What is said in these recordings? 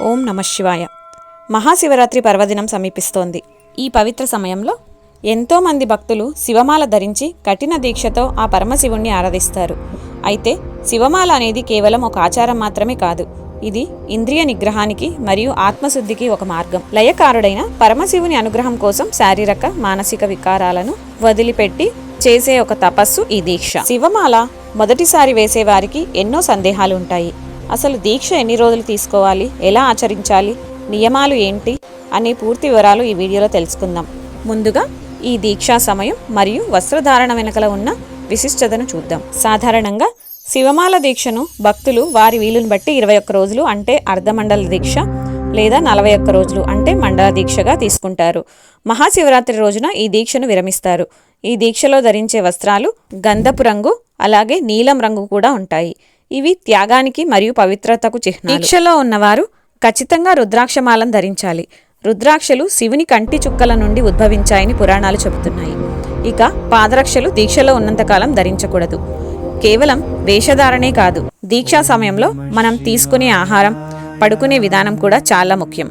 ఓం నమ శివాయ. మహాశివరాత్రి పర్వదినం సమీపిస్తోంది. ఈ పవిత్ర సమయంలో ఎంతోమంది భక్తులు శివమాల ధరించి కఠిన దీక్షతో ఆ పరమశివుణ్ణి ఆరాధిస్తారు. అయితే శివమాల అనేది కేవలం ఒక ఆచారం మాత్రమే కాదు. ఇది ఇంద్రియ నిగ్రహానికి మరియు ఆత్మశుద్ధికి ఒక మార్గం. లయకారుడైన పరమశివుని అనుగ్రహం కోసం శారీరక మానసిక వికారాలను వదిలిపెట్టి చేసే ఒక తపస్సు ఈ దీక్ష. శివమాల మొదటిసారి వేసేవారికి ఎన్నో సందేహాలు ఉంటాయి. అసలు దీక్ష ఎన్ని రోజులు తీసుకోవాలి? ఎలా ఆచరించాలి? నియమాలు ఏంటి? అనే పూర్తి వివరాలు ఈ వీడియోలో తెలుసుకుందాం. ముందుగా ఈ దీక్షా సమయం మరియు వస్త్రధారణ వెనుకల ఉన్న విశిష్టతను చూద్దాం. సాధారణంగా శివమాల దీక్షను భక్తులు వారి వీలుని బట్టి ఇరవై ఒక్క రోజులు అంటే అర్ధమండల దీక్ష లేదా నలభై ఒక్క రోజులు అంటే మండల దీక్షగా తీసుకుంటారు. మహాశివరాత్రి రోజున ఈ దీక్షను విరమిస్తారు. ఈ దీక్షలో ధరించే వస్త్రాలు గంధపు రంగు అలాగే నీలం రంగు కూడా ఉంటాయి. ఇవి త్యాగానికి మరియు పవిత్రతకు చిహ్నం దీక్షలో ఉన్నవారు ఖచ్చితంగా రుద్రాక్షమాలను ధరించాలి. రుద్రాక్షలు శివుని కంటి చుక్కల నుండి ఉద్భవించాయని పురాణాలు చెబుతున్నాయి. ఇక పాదరక్షలు దీక్షలో ఉన్నంతకాలం ధరించకూడదు. కేవలం వేషధారణే కాదు. దీక్షా సమయంలో మనం తీసుకునే ఆహారం పడుకునే విధానం కూడా చాలా ముఖ్యం.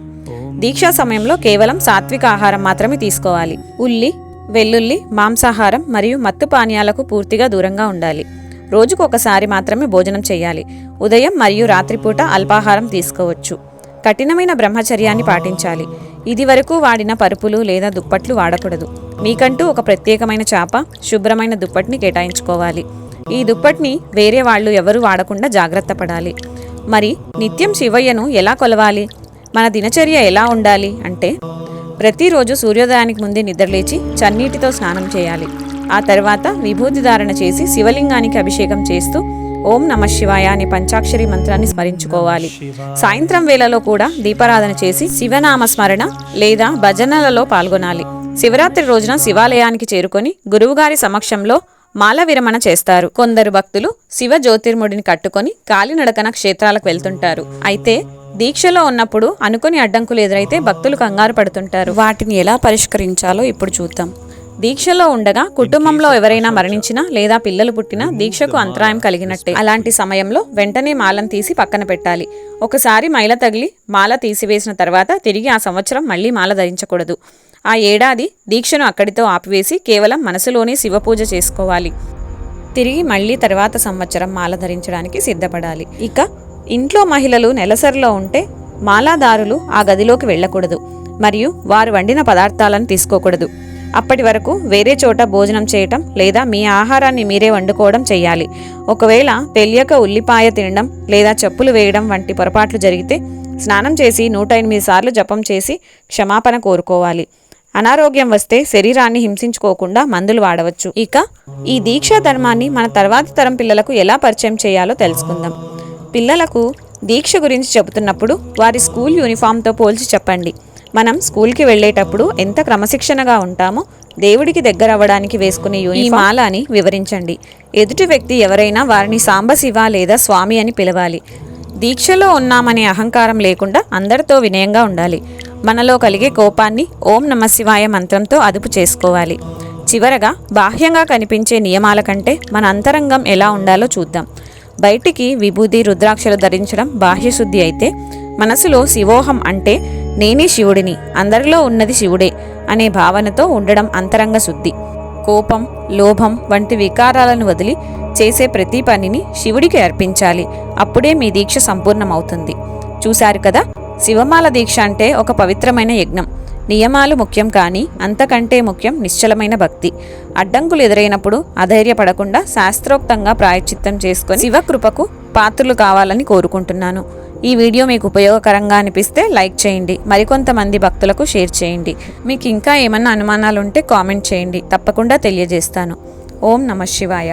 దీక్షా సమయంలో కేవలం సాత్విక ఆహారం మాత్రమే తీసుకోవాలి. ఉల్లి వెల్లుల్లి మాంసాహారం మరియు మత్తు పానీయాలకు పూర్తిగా దూరంగా ఉండాలి. రోజుకు ఒకసారి మాత్రమే భోజనం చేయాలి. ఉదయం మరియు రాత్రిపూట అల్పాహారం తీసుకోవచ్చు. కఠినమైన బ్రహ్మచర్యాన్ని పాటించాలి. ఇది వరకు వాడిన పరుపులు లేదా దుప్పట్లు వాడకూడదు. మీకంటూ ఒక ప్రత్యేకమైన చాప శుభ్రమైన దుప్పటిని కేటాయించుకోవాలి. ఈ దుప్పటిని వేరే వాళ్ళు ఎవరు వాడకుండా జాగ్రత్త పడాలి. మరి నిత్యం శివయ్యను ఎలా కొలవాలి? మన దినచర్య ఎలా ఉండాలి? అంటే ప్రతిరోజు సూర్యోదయానికి ముందే నిద్రలేచి చన్నీటితో స్నానం చేయాలి. ఆ తర్వాత విభూతి ధారణ చేసి శివలింగానికి అభిషేకం చేస్తూ ఓం నమ శివాయ అనే పంచాక్షరి మంత్రాన్ని స్మరించుకోవాలి. సాయంత్రం వేళలో కూడా దీపారాధన చేసి శివనామ స్మరణ లేదా భజనలలో పాల్గొనాలి. శివరాత్రి రోజున శివాలయానికి చేరుకొని గురువుగారి సమక్షంలో మాల విరమణ చేస్తారు. కొందరు భక్తులు శివ జ్యోతిర్ముడిని కట్టుకొని కాలినడకన క్షేత్రాలకు వెళ్తుంటారు. అయితే దీక్షలో ఉన్నప్పుడు అనుకుని అడ్డంకులు ఎదురైతే భక్తులు కంగారు పడుతుంటారు. వాటిని ఎలా పరిష్కరించాలో ఇప్పుడు చూద్దాం. దీక్షలో ఉండగా కుటుంబంలో ఎవరైనా మరణించినా లేదా పిల్లలు పుట్టినా దీక్షకు అంతరాయం కలిగినట్టే. అలాంటి సమయంలో వెంటనే మాలను తీసి పక్కన పెట్టాలి. ఒకసారి మైల తగిలి మాల తీసివేసిన తర్వాత తిరిగి ఆ సంవత్సరం మళ్ళీ మాల ధరించకూడదు. ఆ ఏడాది దీక్షను అక్కడితో ఆపివేసి కేవలం మనసులోనే శివపూజ చేసుకోవాలి. తిరిగి మళ్ళీ తర్వాత సంవత్సరం మాల ధరించడానికి సిద్ధపడాలి. ఇక ఇంట్లో మహిళలు నెలసరిలో ఉంటే మాలాదారులు ఆ గదిలోకి వెళ్ళకూడదు. మరియు వారు వండిన పదార్థాలను తీసుకోకూడదు. అప్పటి వరకు వేరే చోట భోజనం చేయటం లేదా మీ ఆహారాన్ని మీరే వండుకోవడం చేయాలి. ఒకవేళ తెలియక ఉల్లిపాయ తినడం లేదా చెప్పులు వేయడం వంటి పొరపాట్లు జరిగితే స్నానం చేసి నూట ఎనిమిది సార్లు జపం చేసి క్షమాపణ కోరుకోవాలి. అనారోగ్యం వస్తే శరీరాన్ని హింసించుకోకుండా మందులు వాడవచ్చు. ఇక ఈ దీక్షా ధర్మాన్ని మన తర్వాతి తరం పిల్లలకు ఎలా పరిచయం చేయాలో తెలుసుకుందాం. పిల్లలకు దీక్ష గురించి చెబుతున్నప్పుడు వారి స్కూల్ యూనిఫామ్తో పోల్చి చెప్పండి. మనం స్కూల్కి వెళ్ళేటప్పుడు ఎంత క్రమశిక్షణగా ఉంటామో దేవుడికి దగ్గర అవ్వడానికి వేసుకునే ఈ మాల అని వివరించండి. ఎదుటి వ్యక్తి ఎవరైనా వారిని సాంబశివ లేదా స్వామి అని పిలవాలి. దీక్షలో ఉన్నామనే అహంకారం లేకుండా అందరితో వినయంగా ఉండాలి. మనలో కలిగే కోపాన్ని ఓం నమ శివాయ మంత్రంతో అదుపు చేసుకోవాలి. చివరగా బాహ్యంగా కనిపించే నియమాల కంటే మన అంతరంగం ఎలా ఉండాలో చూద్దాం. బయటికి విభూది రుద్రాక్షలు ధరించడం బాహ్యశుద్ధి అయితే మనసులో శివోహం అంటే నేనే శివుడిని అందరిలో ఉన్నది శివుడే అనే భావనతో ఉండడం అంతరంగ శుద్ధి. కోపం లోభం వంటి వికారాలను వదిలి చేసే ప్రతి పనిని శివుడికి అర్పించాలి. అప్పుడే మీ దీక్ష సంపూర్ణమవుతుంది. చూశారు కదా? శివమాల దీక్ష అంటే ఒక పవిత్రమైన యజ్ఞం. నియమాలు ముఖ్యం కానీ అంతకంటే ముఖ్యం నిశ్చలమైన భక్తి. అడ్డంకులు ఎదురైనప్పుడు అధైర్యపడకుండా శాస్త్రోక్తంగా ప్రాయశ్చిత్తం చేసుకొని శివకృపకు పాత్రలు కావాలని కోరుకుంటున్నాను. ఈ వీడియో మీకు ఉపయోగకరంగా అనిపిస్తే లైక్ చేయండి. మరికొంతమంది భక్తులకు షేర్ చేయండి. మీకు ఇంకా ఏమన్నా అనుమానాలు ఉంటే కామెంట్ చేయండి. తప్పకుండా తెలియజేస్తాను. ఓం నమ శివాయ.